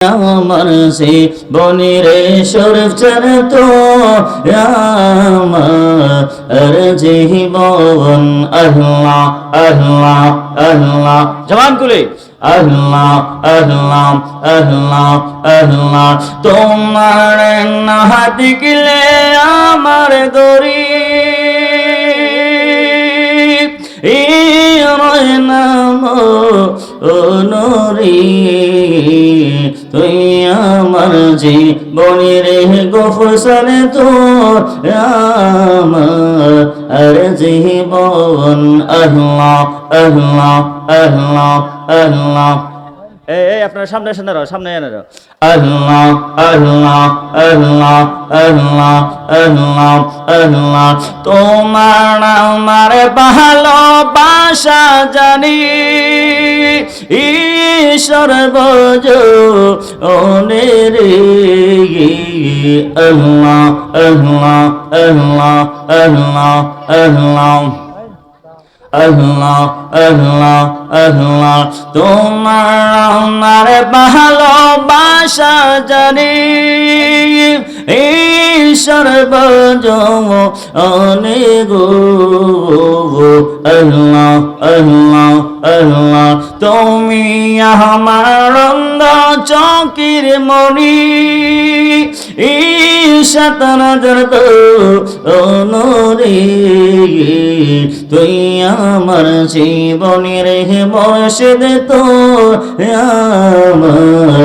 আমার সে বনিরে শরফ চান তো আমার জীবন আল্লাহ আল্লাহ আল্লাহ। জবান কুলে আল্লাহ আল্লাহ আল্লাহ আল্লাহ। তোমার না দেখলে আমার গরিব। এই নাম নরি তুই আমার জীবনের গোফসন তো আমার আর জীবন এই আপনার সামনে সামনে রাও সামনে এনে রাও আল্লাহ আল্লাহ আল্লাহ আল্লাহ আল্লাহ আল্লাহ। তোমার আমার ভালোবাসা জানি ঈশ্বর বজ অনের আল্লাহ আল্লাহ আল্লাহ আল্লাহ আল্লাহ। আল্লাহ আল্লাহ আল্লাহ। তোমার আমার ভালোবাসা জানি। ঈশ্বর অনেক আল্লাহ আল্লাহ। তুমি আমার অন্ধ চকির মনি ঈশাত নজর তো অনরে। তুই আমার জীবনের বসদ তো আমার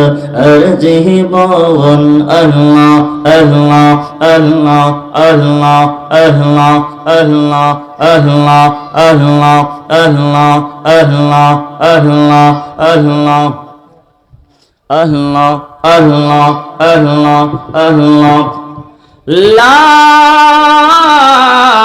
জীবন আল্লাহ আল্লাহ আল্লাহ আল্লাহ আল্লাহ আল্লাহ আল্লাহ আল্লাহ আল্লাহ আল্লাহ আল্লাহ আল্লাহ আল্লাহ আল্লাহ আল্লাহ আল্লাহ লা